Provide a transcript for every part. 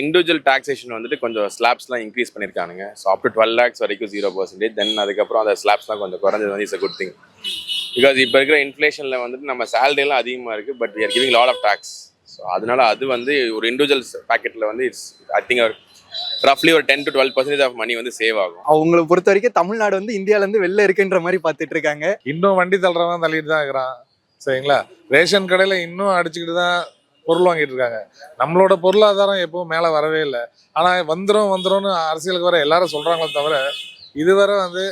Individual taxation வந்துட்டு கொஞ்சம் ஸ்லாப்ஸ்லாம் increase பண்ணியிருக்கானுங்க so up to twelve lakhs வரைக்கும் ஜீரோ பர்சன்டேஜ் தென் அதுக்கப்புறம் அந்த ஸ்லாப்ஸ்லாம் கொஞ்சம் குறைஞ்சது வந்து it's a good thing because இப்போ இருக்கிற இன்ஃப்ளேஷனில் வந்துட்டு நம்ம சேலரியெல்லாம் அதிகமாக இருக்குது but we are giving lot of tax. So அதனால அது வந்து ஒரு இண்டிவிஜுவல் பேக்கெட்டில் வந்து இட்ஸ் ஐ திங்க் ரஃப்லி ஒரு ten to twelve percentage of money வந்து சேவ் ஆகும். அவங்கள பொறுத்த வரைக்கும் தமிழ்நாடு வந்து இந்தியால இருந்து வெளில இருக்குன்ற மாதிரி பார்த்துட்டு இருக்காங்க. இன்னும் வண்டி தள்ளுறவன் தள்ளிட்டு தான் இருக்கிறான். சரிங்களா? ரேஷன் கடையில் இன்னும் அடிச்சுக்கிட்டு தான் பொருள் வாங்கிட்டு இருக்காங்க. நம்மளோட பொருளாதாரம் எப்பவும் மேலே வரவே இல்லை. ஆனால் வந்துடும் வந்துரும்னு அரசியலுக்கு வர எல்லாரும் சொல்கிறாங்களே தவிர இதுவரை வந்து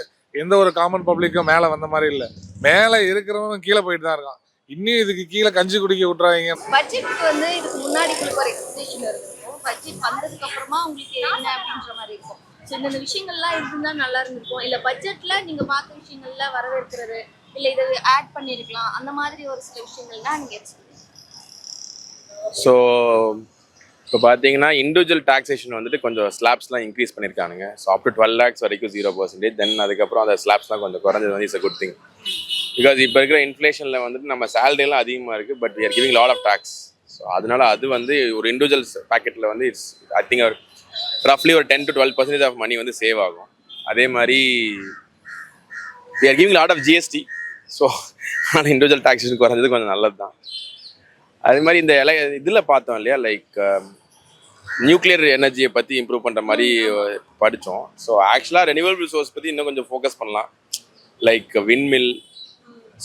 எந்த ஒரு காமன் பப்ளிக்கும் மேலே வந்த மாதிரி இல்லை. மேலே இருக்கிறவனும் கீழே போயிட்டு தான் இருக்கான். இன்னும் இதுக்கு கீழே கஞ்சி குடிக்க விட்டுறாங்க பட்ஜெட்டுக்கு வந்து இதுக்கு முன்னாடி உங்களுக்கு ஒரு எக்ஸ்பெக்டேஷன் இருந்திருக்கும் பட்ஜெட் வந்ததுக்கு அப்புறமா உங்களுக்கு என்ன அப்படின்ற மாதிரி இருக்கும். ஸோ விஷயங்கள்லாம் இருந்தா நல்லா இருந்திருக்கும். இல்ல பட்ஜெட்ல நீங்க பார்த்த விஷயங்கள்ல வரவேற்கிறது இல்ல இதை ஆட் பண்ணிருக்கலாம் அந்த மாதிரி ஒரு சில விஷயங்கள்லாம் நீங்க ஸோ இப்போ பார்த்தீங்கன்னா இண்டிவிஜுவல் டாக்ஸேஷன் வந்துட்டு கொஞ்சம் ஸ்லாப்ஸ்லாம் increase பண்ணியிருக்கானுங்க so up to twelve lakhs வரைக்கும் ஜீரோ பர்சன்டேஜ் தென் அதுக்கப்புறம் அந்த ஸ்லாப்ஸ்லாம் கொஞ்சம் குறைஞ்சது வந்து is a good thing because இப்போ இருக்கிற இன்ஃப்ளேஷனில் வந்துட்டு நம்ம சேலரிலாம் அதிகமாக இருக்குது but we giving lot of tax so அதனால அது வந்து ஒரு இண்டிவிஜுவல் பேக்கெட்டில் வந்து இட்ஸ் ஐ திங்க் ரஃப்லி ஒரு ten to twelve percentage of money வந்து சேவ் ஆகும். அதே மாதிரி we giving lot of GST so ஆனால் இண்டிவிஜுவல் டாக்ஸேஷன் குறைஞ்சது கொஞ்சம் நல்லது தான் அது மாதிரி இந்த இலை இதில் பார்த்தோம் இல்லையா? லைக் நியூக்ளியர் எனர்ஜியை பற்றி இம்ப்ரூவ் பண்ணுற மாதிரி படித்தோம் ஸோ ஆக்சுவலாக ரெனியூவபிள் சோர்ஸ் பற்றி இன்னும் கொஞ்சம் ஃபோக்கஸ் பண்ணலாம். லைக் விண்மில்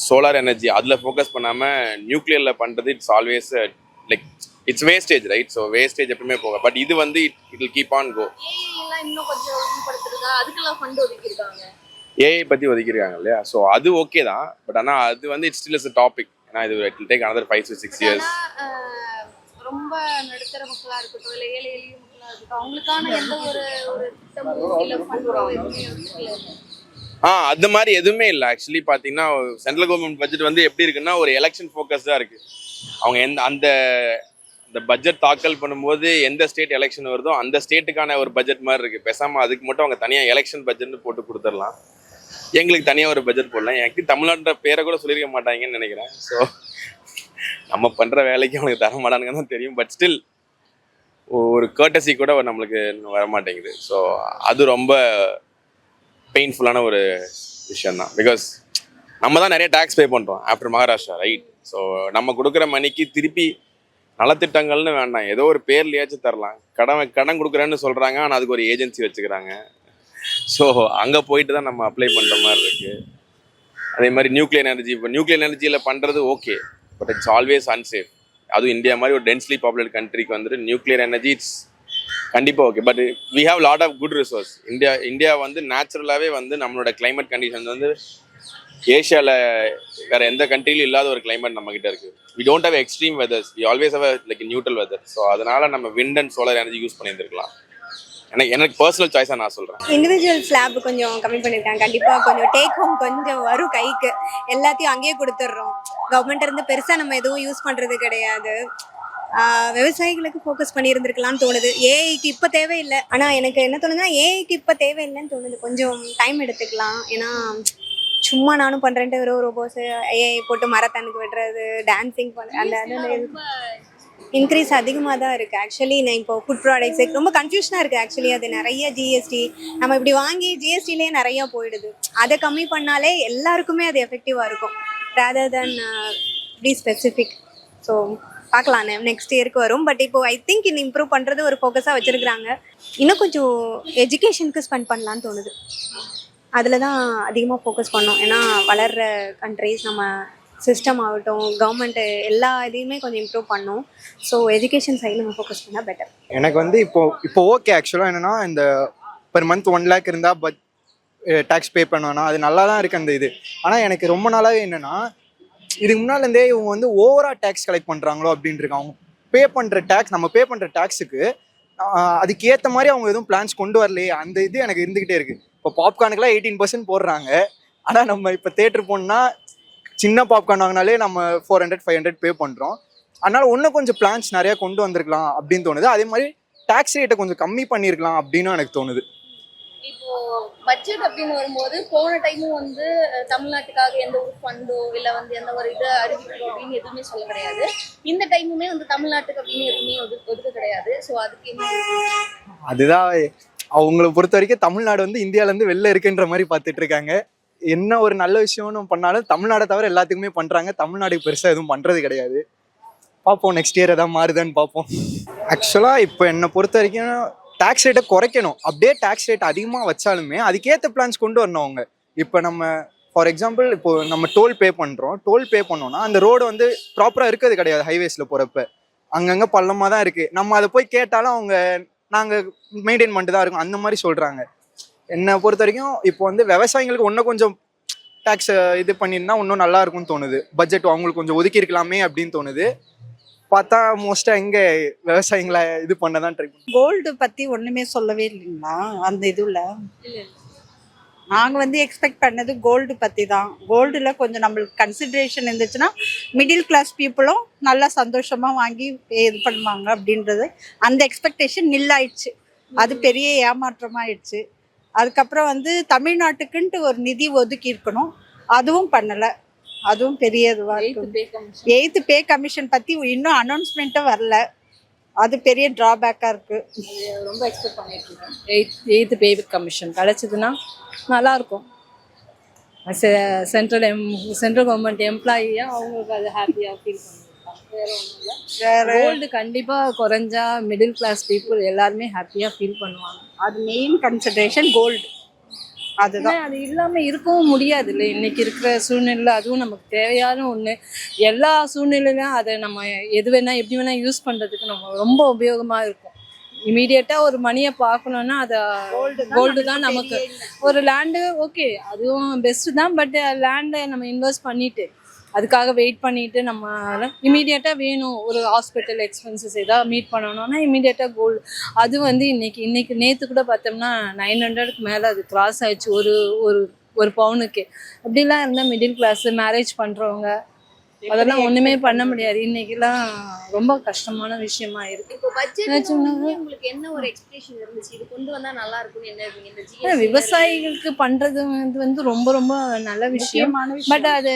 சோலார் எனர்ஜி அதில் ஃபோக்கஸ் பண்ணாமல் நியூக்ளியரில் பண்ணுறது it's always like it's wastage right so wastage எப்பவுமே போக பட் இது வந்து it it keep on go AI பற்றி ஒதுக்கியிருக்காங்க. இல்லையா? ஸோ அது ஓகே தான். பட் ஆனால் அது வந்து இட்ஸ் ஸ்டில் இஸ் டாபிக் ஏன்னா இது it take another five to six years ரொம்ப நடுத்தர மக்களா இருக்கட்டும் இல்ல ஏழை எளிய மக்களா இருக்கட்டும் அவங்களுக்கான எந்த ஒரு ஒரு திட்டமோ இல்ல ஃபண்டோ எதுவுமே ஒதுக்கல ஆ அது மாதிரி எதுவுமே இல்லை. ஆக்சுவலி பார்த்தீங்கன்னா சென்ட்ரல் கவர்மெண்ட் பட்ஜெட் வந்து எப்படி இருக்குன்னா ஒரு எலெக்ஷன் ஃபோக்கஸ் தான் இருக்கு. அவங்க எந்த அந்த அந்த பட்ஜெட் தாக்கல் பண்ணும்போது எந்த ஸ்டேட் எலெக்ஷன் வருதோ அந்த ஸ்டேட்டுக்கான ஒரு பட்ஜெட் மாதிரி இருக்கு. பேசாம அதுக்கு மட்டும் அவங்க தனியாக எலெக்ஷன் பட்ஜெட்னு போட்டு கொடுத்துடலாம். எங்களுக்கு தனியாக ஒரு பட்ஜெட் போடலாம். எனக்கு தமிழ்நாட்டுற பேரை கூட சொல்லியிருக்க மாட்டாங்கன்னு நினைக்கிறேன். ஸோ நம்ம பண்ணுற வேலைக்கு அவனுக்கு தர மாட்டானுங்கன்னு தான் தெரியும். பட் ஸ்டில் ஒரு கேர்டசி கூட நம்மளுக்கு இன்னும் வர மாட்டேங்குது ஸோ அது ரொம்ப பெயின்ஃபுல்லான ஒரு விஷயம் தான் பிகாஸ் நம்ம தான் நிறைய டேக்ஸ் பே பண்ணுறோம் ஆஃப்டர் மகாராஷ்டிரா ரைட் ஸோ நம்ம கொடுக்குற மணிக்கு திருப்பி நலத்திட்டங்கள்னு வேண்டாம். ஏதோ ஒரு பேர்லையாச்சும் தரலாம். கடன் கடன் கொடுக்குறேன்னு சொல்கிறாங்க ஆனால் அதுக்கு ஒரு ஏஜென்சி வச்சுக்கிறாங்க. ஸோ அங்கே போயிட்டு தான் நம்ம அப்ளை பண்ணுற மாதிரி இருக்குது அதே மாதிரி நியூக்ளியர் எனர்ஜி இப்போ நியூக்ளியர் எனர்ஜியில் பண்ணுறது okay but it's always unsafe அதுவும் இந்தியா மாதிரி ஒரு டென்ஸ்லி பாப்புலேட் கண்ட்ரிக்கு வந்துட்டு நியூக்ளியர் எனர்ஜி இட்ஸ் கண்டிப்பாக okay but we have lot of good resource India India வந்து நேச்சுரலாகவே வந்து நம்மளோட கிளைமேட் கண்டிஷன்ஸ் வந்து ஏஷியாவில் வேற எந்த கண்ட்ரிலும் இல்லாத ஒரு கிளைமேட் நம்மக்கிட்ட இருக்குது we don't have extreme weathers we always have like neutral weather so அதனால் நம்ம wind and solar energy use பண்ணியிருந்துருக்கலாம். எனக்கு எனக்கு பர்சனல் சாய்ஸாக நான் சொல்கிறேன் இண்டிவிஜுவல் ஸ்லாப் கொஞ்சம் கம்மி பண்ணியிருக்காங்க கண்டிப்பாக கொஞ்சம் டேக் ஹோம் கொஞ்சம் வரும் கைக்கு. எல்லாத்தையும் அங்கேயே கொடுத்துட்றோம். கவர்மெண்ட் இருந்து பெருசாக நம்ம எதுவும் யூஸ் பண்ணுறது கிடையாது. விவசாயிகளுக்கு ஃபோக்கஸ் பண்ணியிருந்திருக்கலாம்னு தோணுது. ஏஐக்கு இப்போ தேவையில்லை. ஆனால் எனக்கு என்ன தோணுதுன்னா ஏஐக்கு இப்போ தேவையில்லைன்னு தோணுது. கொஞ்சம் டைம் எடுத்துக்கலாம். ஏன்னா சும்மா நானும் பண்ணுறேன்ட்டு வெறும் ரோபோஸ் ஏஐ போட்டு மரத்தனுக்கு விடுறது டான்சிங் பண்ண அந்த இன்க்ரீஸ் அதிகமாக தான் இருக்குது ஆக்சுவலி நான் இப்போ ஃபுட் ப்ராடக்ட்ஸ் ரொம்ப கன்ஃபியூஷனாக இருக்குது ஆக்சுவலி அது நிறைய ஜிஎஸ்டி நம்ம இப்படி வாங்கி ஜிஎஸ்டிலே நிறையா போயிடுது. அதை கம்மி பண்ணாலே எல்லாருக்குமே அது எஃபெக்டிவாக இருக்கும். Rather than be specific so பார்க்கலாம். நெக்ஸ்ட் இயருக்கு வரும். பட் இப்போ ஐ திங்க் இன்னும் இம்ப்ரூவ் பண்ணுறது ஒரு ஃபோக்கஸாக வச்சுருக்குறாங்க. இன்னும் கொஞ்சம் எஜுகேஷனுக்கு ஸ்பெண்ட் பண்ணலான்னு தோணுது. அதில் தான் அதிகமாக ஃபோக்கஸ் பண்ணோம். ஏன்னா வளர்கிற கண்ட்ரிஸ் நம்ம சிஸ்டம் ஆகட்டும் கவர்மெண்ட்டு எல்லா இதையுமே கொஞ்சம் இம்ப்ரூவ் பண்ணும். ஸோ எஜுகேஷன் சைடில் நம்ம ஃபோக்கஸ் பண்ணால் பெட்டர் எனக்கு வந்து இப்போ இப்போ ஓகே ஆக்சுவலாக என்னென்னா இந்த பெர் மந்த் ஒன் லேக் இருந்தால் பட் டேக்ஸ் பே பண்ணுவேன்னா அது நல்லா தான் இருக்குது அந்த இது. ஆனால் எனக்கு ரொம்ப நாளாகவே என்னென்னா இதுக்கு முன்னாலேருந்தே இவங்க வந்து ஓவராக டேக்ஸ் கலெக்ட் பண்ணுறாங்களோ அப்படின்னு அவங்க பே பண்ணுற டேக்ஸ் நம்ம பே பண்ணுற டேக்ஸுக்கு அதுக்கு ஏற்ற மாதிரி அவங்க எதுவும் பிளான்ஸ் கொண்டு வரலையே அந்த இது எனக்கு இருந்துக்கிட்டே இருக்குது இப்போ பாப்கார்னுக்குலாம் எயிட்டீன் பர்சன்ட் போடுறாங்க. ஆனால் நம்ம இப்போ தேட்டர் போனால் சின்ன பாப்கார்ன் வாங்கினாலே நம்ம four hundred five hundred pay பண்ணுறோம் அதனால இன்னும் கொஞ்சம் பிளான்ஸ் நிறைய கொண்டு வந்திருக்கலாம் அப்படின்னு தோணுது. அதே மாதிரி டேக்ஸ் ரேட்டை கொஞ்சம் கம்மி பண்ணியிருக்கலாம் அப்படின்னு எனக்கு தோணுது. இப்போ பட்ஜெட் அப்படின்னு வரும்போது போன டைமும் வந்து தமிழ்நாட்டுக்காக எந்த ஒரு ஃபண்டோ இல்ல வந்து எந்த ஒரு இது அறிவிக்கிறோம் அப்படின்னு எதுவுமே சொல்ல கிடையாது. இந்த டைமுமே வந்து தமிழ்நாட்டுக்கு அப்படின்னு எதுவுமே ஒதுக்க கிடையாது. ஸோ அதுக்கு என்ன அதுதான் அவங்கள பொறுத்த வரைக்கும் தமிழ்நாடு வந்து இந்தியால இருந்து வெளில இருக்குன்ற மாதிரி பார்த்துட்டு இருக்காங்க. என்ன ஒரு நல்ல விஷயம்னு பண்ணாலும் தமிழ்நாடை தவிர எல்லாத்துக்குமே பண்ணுறாங்க தமிழ்நாடுக்கு பெருசாக எதுவும் பண்ணுறது கிடையாது. பார்ப்போம் நெக்ஸ்ட் இயர் எதாவது மாறுதான்னு பார்ப்போம். ஆக்சுவலாக இப்போ என்னை பொறுத்த வரைக்கும் டேக்ஸ் ரேட்டை குறைக்கணும். அப்படியே டேக்ஸ் ரேட் அதிகமாக வச்சாலுமே அதுக்கேற்ற பிளான்ஸ் கொண்டு வரணும் அவங்க. இப்போ நம்ம ஃபார் எக்ஸாம்பிள் இப்போ நம்ம டோல் பே பண்ணுறோம் டோல் பே பண்ணோம்னா அந்த ரோடு வந்து ப்ராப்பராக இருக்கிறது கிடையாது ஹைவேஸில் போகிறப்ப அங்கங்கே பள்ளமாக தான் இருக்குது நம்ம அதை போய் கேட்டாலும் அவங்க நாங்கள் மெயின்டைன் பண்ணிட்டு தான் இருக்கோம். அந்த மாதிரி சொல்கிறாங்க என்னை பொறுத்த வரைக்கும் இப்போ வந்து விவசாயிங்களுக்கு இன்னும் கொஞ்சம் டேக்ஸ் இது பண்ணியிருந்தா இன்னும் நல்லா இருக்கும்னு தோணுது. பட்ஜெட் அவங்களுக்கு கொஞ்சம் ஒதுக்கி இருக்கலாமே அப்படின்னு தோணுது. பார்த்தா மோஸ்ட்டாக எங்கே விவசாயிங்களை இது பண்ண தான் ட்ரை கோல்டு பற்றி ஒன்றுமே சொல்லவே இல்லைங்களா? அந்த இதுவில் நாங்கள் வந்து எக்ஸ்பெக்ட் பண்ணது கோல்டு பற்றி தான் கோல்டில் கொஞ்சம் நம்மளுக்கு கன்சிடரேஷன் இருந்துச்சுன்னா மிடில் கிளாஸ் பீப்புளும் நல்லா சந்தோஷமாக வாங்கி இது பண்ணுவாங்க அப்படின்றது அந்த எக்ஸ்பெக்டேஷன் நில்லாயிடுச்சு அது பெரிய ஏமாற்றமாயிடுச்சு. அதுக்கப்புறம் வந்து தமிழ்நாட்டுக்குன்ட்டு ஒரு நிதி ஒதுக்கி இருக்கணும். அதுவும் பண்ணல. அதுவும் பெரிய இதுவா எயித்து இருக்கு. Pay commission eighth pay commission பத்தி இன்னும் அனௌன்ஸ்மெண்ட்டும் வரல. அது பெரிய டிராபேக்கா இருக்கு. ரொம்ப எக்ஸ்பெக்ட் பண்ணிட்டு இருக்கேன் எயித் எயித்து பே கமிஷன் கிடச்சிதுன்னா நல்லாயிருக்கும். சென்ட்ரல் எம் சென்ட்ரல் கவர்மெண்ட் எம்ப்ளாயியாக அவங்களுக்கு அது ஹாப்பியாக ஃபீல் பண்ணியிருக்காங்க வேற கோல்டு கண்டிப்பாக குறைஞ்சா மிடில் கிளாஸ் பீப்புள் எல்லாருமே ஹாப்பியாக ஃபீல் பண்ணுவாங்க. அது மெயின் கன்சிடரேஷன் கோல்டு அதுதான். அது இல்லாமல் இருக்கவும் முடியாது இல்லை இன்னைக்கு இருக்கிற சூழ்நிலை அதுவும் நமக்கு தேவையான ஒன்று எல்லா சூழ்நிலையிலும் அதை நம்ம எது வேணா எப்படி வேணா யூஸ் பண்ணுறதுக்கு நம்ம ரொம்ப உபயோகமாக இருக்கும். இமீடியட்டாக ஒரு மணியை பார்க்கணுன்னா அதை கோல்டு தான் நமக்கு ஒரு லேண்டு ஓகே அதுவும் பெஸ்ட்டு தான் பட் லேண்டை நம்ம இன்வெஸ்ட் பண்ணிட்டு அதுக்காக வெயிட் பண்ணிட்டு நம்ம இமீடியட்டாக வேணும். ஒரு ஹாஸ்பிட்டல் எக்ஸ்பென்சஸ் ஏதாவது மீட் பண்ணணும்னா இமீடியட்டாக கோல்டு அது வந்து இன்னைக்கு இன்னைக்கு நேற்று கூட பார்த்தோம்னா நைன் ஹண்ட்ரடுக்கு மேலே அது கிராஸ் ஆயிடுச்சு. ஒரு ஒரு ஒரு பவுனுக்கு அப்படிலாம் இருந்தால் மிடில் கிளாஸ் மேரேஜ் பண்ணுறவங்க அதெல்லாம் ஒன்றுமே பண்ண முடியாது. இன்னைக்கெல்லாம் ரொம்ப கஷ்டமான விஷயமா இருக்கு. இப்போ பட்ஜெட் நிஜமா? உங்களுக்கு என்ன ஒரு எக்ஸ்பெக்டேஷன் இருந்துச்சு? இது கொண்டு வந்தா நல்லா இருக்கும்னு என்ன இருக்கீங்க இந்த ஆனா, GST விவசாயிகளுக்கு பண்றது வந்து வந்து ரொம்ப ரொம்ப நல்ல விஷயம். பட் அது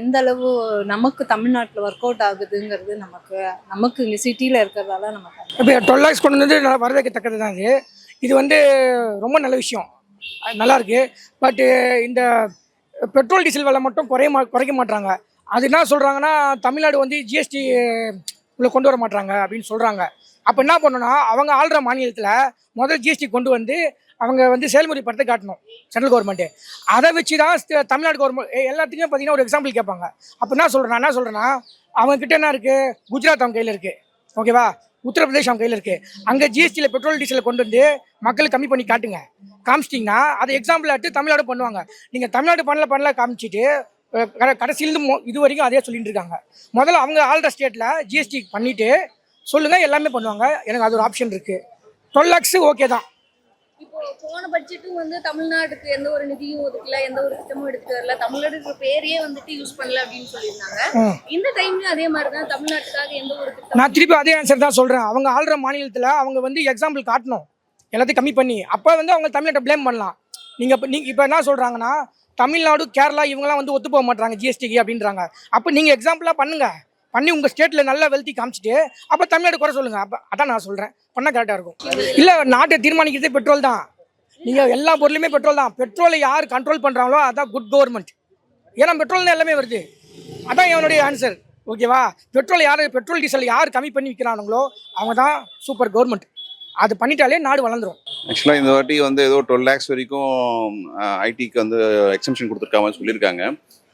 எந்த அளவு நமக்கு தமிழ்நாட்டில் ஒர்க் அவுட் ஆகுதுங்கிறது நமக்கு நமக்கு இங்கே சிட்டியில் இருக்கிறதால நமக்கு இப்போ டுவெல் லேக்ஸ் கொண்டு வந்து நல்லா வரவேற்கத்தக்கது தான் இது இது வந்து ரொம்ப நல்ல விஷயம். நல்லா இருக்கு. பட்டு இந்த பெட்ரோல் டீசல் விலை மட்டும் குறைய மா குறைக்க மாட்றாங்க. அது என்ன சொல்கிறாங்கன்னா தமிழ்நாடு வந்து ஜிஎஸ்டி உள்ள கொண்டு வர மாட்டாங்க அப்படின்னு சொல்கிறாங்க அப்போ என்ன பண்ணணும்னா அவங்க ஆள்ற மாநிலத்தில் முதல் ஜிஎஸ்டி கொண்டு வந்து அவங்க வந்து செயல்முறைப்படுத்த காட்டணும் சென்ட்ரல் கவர்மெண்ட்டு அதை வச்சு தான் தமிழ்நாடு கவர்மெண்ட் எல்லாத்துக்குமே பார்த்தீங்கன்னா ஒரு எக்ஸாம்பிள் கேட்பாங்க. அப்போ என்ன சொல்கிறேன் என்ன சொல்கிறேன்னா அவங்கக்கிட்ட என்ன இருக்குது குஜராத் அவங்க கையில் இருக்குது ஓகேவா உத்தரப்பிரதேஷ் அவங்க கையில் இருக்குது அங்கே ஜிஎஸ்டியில் பெட்ரோல் டீசலை கொண்டு வந்து மக்களுக்கு கம்மி பண்ணி காட்டுங்க. காமிச்சிட்டிங்கன்னா அதை எக்ஸாம்பிள் ஆட்டு தமிழ்நாடு பண்ணுவாங்க. நீங்கள் தமிழ்நாடு பண்ணல பண்ணல காமிச்சிட்டு கடைசியிலேருந்து இது வரைக்கும் அதே சொல்லிட்டு இருக்காங்க முதல்ல அவங்க ஆல்ற ஸ்டேட்டில் ஜிஎஸ்டி பண்ணிவிட்டு சொல்லுங்கள் எல்லாமே பண்ணுவாங்க. எனக்கு அது ஒரு ஆப்ஷன் இருக்குது டுவெல் லேக்ஸு ஓகே தான். இப்போ போன பட்ஜெட்டும் வந்து தமிழ்நாட்டுக்கு எந்த ஒரு நிதியும் ஒதுக்கல எந்த ஒரு திட்டமும் எடுத்து வரல. தமிழ்நாடு பேரையே வந்துட்டு யூஸ் பண்ணல அப்படின்னு சொல்லியிருந்தாங்க. இந்த டைம்லயும் அதே மாதிரி தான் தமிழ்நாட்டுக்காக எந்த ஒரு நான் திருப்பி அதே ஆன்சர் தான் சொல்கிறேன் அவங்க ஆள்ற மாநிலத்தில் அவங்க வந்து எக்ஸாம்பிள் காட்டணும். எல்லாத்தையும் கம்மி பண்ணி. அப்போ வந்து அவங்க தமிழ்நாட்டை ப்ளேம் பண்ணலாம். நீங்கள் இப்போ நீங்கள் இப்போ என்ன சொல்கிறாங்கன்னா தமிழ்நாடு கேரளா இவங்கெல்லாம் வந்து ஒத்து போக மாட்டாங்க ஜிஎஸ்டிக்கு அப்படின்றாங்க. அப்போ நீங்கள் எக்ஸாம்பிளாக பண்ணுங்கள் பண்ணி உங்கள் ஸ்டேட்டில் நல்லா வெல்த்தி காமிச்சிட்டு அப்போ தமிழ்நாடு குறை சொல்லுங்கள் அப்போ அதான் நான் சொல்கிறேன் பண்ணால் கரெக்டாக இருக்கும். இல்லை நாட்டை தீர்மானிக்கிறதே பெட்ரோல் தான். நீங்கள் எல்லா பொருளுமே பெட்ரோல் தான். பெட்ரோலை யார் கண்ட்ரோல் பண்ணுறாங்களோ அதான் குட் கவர்மெண்ட் ஏன்னா பெட்ரோல் தான் எல்லாமே வருது. அதான் என்னுடைய ஆன்சர் ஓகேவா பெட்ரோல் யார் பெட்ரோல் டீசல் யார் கம்மி பண்ணி விற்கிறானுங்களோ அவங்க தான் சூப்பர் கவர்மெண்ட் அது பண்ணிட்டாலே நாடு வளர்ந்துரும். ஆக்சுவலாக இந்த வாட்டி வந்து ஏதோ டுவெல் லேக்ஸ் வரைக்கும் ஐடிக்கு வந்து எக்ஸம்ஷன் கொடுத்துருக்காங்கன்னு சொல்லியிருக்காங்க.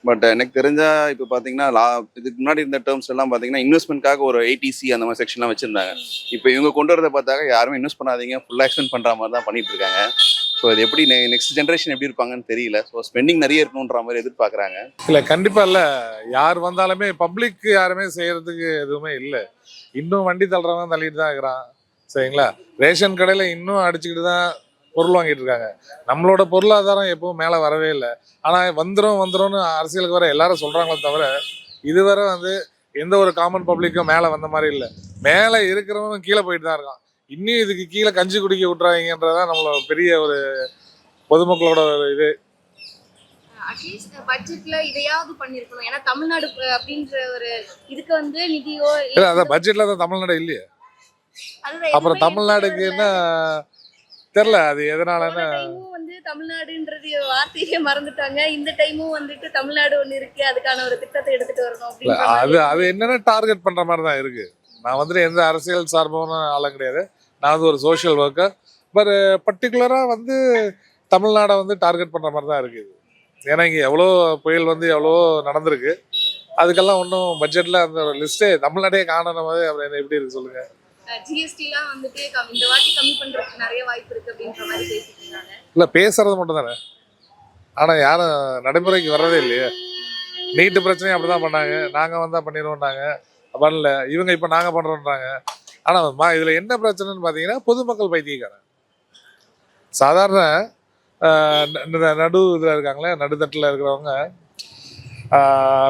பட் எனக்கு தெரிஞ்சா இப்போ பார்த்தீங்கன்னா லா இதுக்கு முன்னாடி இருந்த டேர்ம்ஸ் எல்லாம் பார்த்தீங்கன்னா இன்வெஸ்ட்மெண்ட்காக ஒரு ஏடிசி அந்த மாதிரி செக்ஷன்லாம் வச்சுருந்தாங்க. இப்போ இவங்க கொண்டு வரதை பார்த்தாக்க யாருமே இன்வெஸ்ட் பண்ணாதீங்க ஃபுல்லாக எக்ஸ்பெண்ட் பண்ணுற மாதிரி தான் பண்ணிட்டு இருக்காங்க. ஸோ அது எப்படி நெக்ஸ்ட் ஜென்ரேஷன் எப்படி இருப்பாங்கன்னு தெரியல. ஸோ ஸ்பெண்டிங் நிறைய இருக்கணுன்ற மாதிரி எதிர்பார்க்குறாங்க. இல்லை கண்டிப்பாக இல்லை. யார் வந்தாலுமே பப்ளிக் யாருமே செய்கிறதுக்கு எதுவுமே இல்லை. இன்னும் வண்டி தள்ளுறவன் தள்ளிட்டு தான் இருக்கிறான். சரிங்களா? ரேஷன் கடையில் இன்னும் அடிச்சுக்கிட்டு தான் பொருள் வாங்கிட்டு இருக்காங்க. நம்மளோட பொருளாதாரம் எப்பவும் மேலே வரவே இல்லை. ஆனால் வந்துடும் வந்துரும்னு அரசியலுக்கு வர எல்லாரும் சொல்கிறாங்களே தவிர இதுவரை வந்து எந்த ஒரு காமன் பப்ளிக்கும் மேலே வந்த மாதிரி இல்லை. மேலே இருக்கிறவங்க கீழே போயிட்டு தான் இருக்கான். இன்னும் இதுக்கு கீழே கஞ்சி குடிக்க விட்றாங்கன்றதான் நம்மளோட பெரிய ஒரு பொதுமக்களோட இது. அட்லீஸ்ட் பட்ஜெட்ல இதையாவது பண்ணிருக்கணும். ஏன்னா தமிழ்நாடு அப்படின்ற ஒரு இதுக்கு வந்து நிதியோ இல்லை அதான் பட்ஜெட்டில் தான் தமிழ்நாடு இல்லையே. அப்புறம் எதுவுமே தமிழ்நாடுக்கு எடுத்துட்டு என்ன வரல. தெரில அது எதனாலன்னு வந்து தமிழ்நாடுன்றது வார்த்தையே மறந்துட்டாங்க. இந்த டைமும் வந்துட்டு தமிழ்நாடு ஒண்ணு இருக்கு அதுக்கான ஒரு திட்டத்தை எடுத்துட்டு வரணும் அது அது என்னன்னா டார்கெட் பண்ற மாதிரி தான் இருக்கு. நான் வந்துட்டு எந்த அரசியல் சார்பான ஆளும் கிடையாது. நான் வந்து ஒரு சோஷியல் ஒர்க்கர் பட் பர்டிகுலரா வந்து தமிழ்நாடை வந்து டார்கெட் பண்ற மாதிரி தான் இருக்குது ஏன்னா இங்க எவ்வளோ புயல் வந்து எவ்வளோ நடந்திருக்கு அதுக்கெல்லாம் ஒன்றும் பட்ஜெட்ல அந்த லிஸ்ட்டே தமிழ்நாடே காணன மாதிரி அப்புறம் என்ன எப்படி இருக்கு சொல்லுங்க. ஜிஎஸ்டி வந்துட்டு இந்த வாட்டி கம்மி நிறைய வாய்ப்பு அப்படின்ற மாதிரி பேசிட்டு இருந்தாங்க பேசுறது மட்டும் தானே யாரும் நடைமுறைக்கு வர்றதே இல்லையே. நீட்டு பிரச்சனையும் அப்படிதான் பண்ணாங்க. நாங்க வந்தா பண்ணிடுவோம்னாங்க. பண்ணல இவங்க இப்ப நாங்க பண்றோம்ன்றாங்க. ஆனா மா- இதுல என்ன பிரச்சனைன்னு பாத்தீங்கன்னா பொதுமக்கள் பைத்தியக்காரன். சாதாரண நடு இதுல இருக்காங்களே நடுத்தட்டுல இருக்கிறவங்க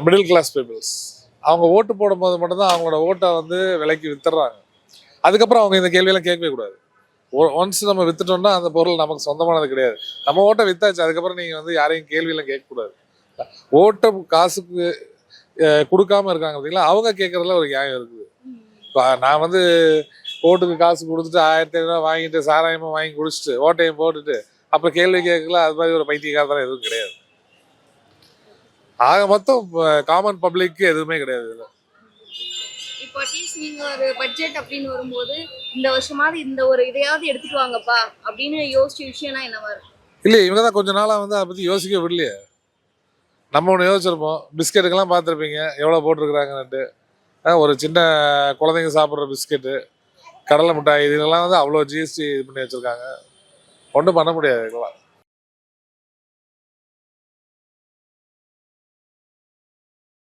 மிடில் கிளாஸ் பீப்புள்ஸ் அவங்க ஓட்டு போடும்போது மட்டும்தான் அவங்களோட ஓட்டை வந்து விலைக்கு வித்துறாங்க அதுக்கப்புறம் அவங்க இந்த கேள்வியெல்லாம் கேட்கவே கூடாது. ஒன்ஸ் நம்ம வித்துட்டோம்னா அந்த பொருள் நமக்கு சொந்தமானது கிடையாது. நம்ம ஓட்டை வித்தாச்சு அதுக்கப்புறம் நீங்க வந்து யாரையும் கேள்வியெல்லாம் கேட்கக்கூடாது. ஓட்டை காசுக்கு கொடுக்காம இருக்காங்க பார்த்தீங்களா அவங்க கேட்கறதுல ஒரு நியாயம் இருக்குது. நான் வந்து ஓட்டுக்கு காசு கொடுத்துட்டு ஆயிரத்தி ஐநூறுவா வாங்கிட்டு சாராயமா வாங்கி குடிச்சிட்டு ஓட்டையும் போட்டுட்டு அப்போ கேள்வி கேட்கல அது மாதிரி ஒரு பைத்தியக்காரதெல்லாம் எதுவும் கிடையாது. ஆக மொத்தம் காமன் பப்ளிக்கு எதுவுமே கிடையாது இதுல. இப்போ அட்லீஸ்ட் ஒரு பட்ஜெட் அப்படின்னு வரும்போது இந்த வருஷமாவது இந்த ஒரு இதையாவது எடுத்துட்டு வாங்கப்பா அப்படின்னு யோசிச்ச விஷயம்னா என்னவா இருக்கும் இல்லை இவங்க தான் கொஞ்ச நாளாக வந்து அதை பற்றி யோசிக்க விடலையே. நம்ம ஒன்று யோசிச்சிருப்போம். பிஸ்கெட்டுக்கெல்லாம் பார்த்துருப்பீங்க. எவ்வளோ போட்டிருக்கிறாங்கன்ட்டு ஒரு சின்ன குழந்தைங்க சாப்பிட்ற பிஸ்கெட்டு கடலை மிட்டாய் இதெல்லாம் வந்து அவ்வளோ ஜிஎஸ்டி இது பண்ணி வச்சுருக்காங்க. ஒன்றும் பண்ண முடியாது இதெல்லாம்.